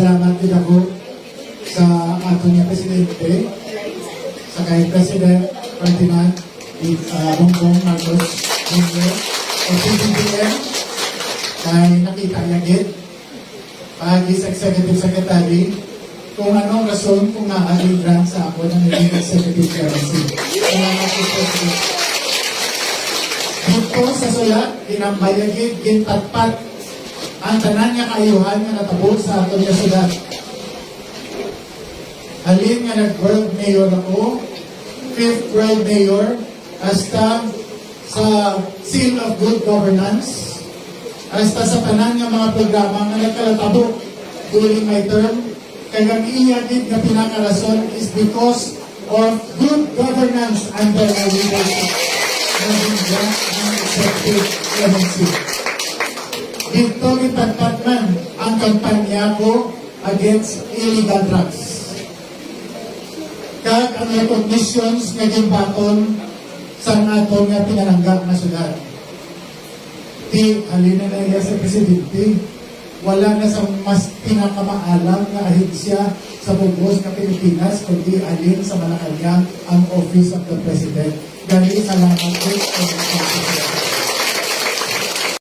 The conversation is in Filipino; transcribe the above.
Pasalamat din ako sa niya Presidente, sa kay President Ferdinand uh, Bongbong Marcos Jr. o PBBM kay nakita niya gid pagi sa Executive Secretary kung anong rason kung naaaling grant sa ako ng naging Executive Chairmanship. Salamat po, President. Dito sa sulat, ginambayagid, gintatpat ang tanan nga kaayuhan nga natabo sa aton nga sulat. Halin nga nag-world mayor ako, fifth world mayor, hasta sa seal of good governance, hasta sa tanan nga mga programa nga nagkalatabo during my term, kaya ang iyagid nga pinakarason is because of good governance under my leadership. Naging grant ng executive clemency. Dito gitagpat man ang kampanya ko against illegal drugs. Kag ang recognitions nga gimbaton sa nato nga pinalangga na syudad. Di halina na iya sa presidente. Wala na sa mas pinakamaalam nga ahensya sa bugos ng Pilipinas kundi alin sa Malacanang ang Office of the President. Gani salamat po sa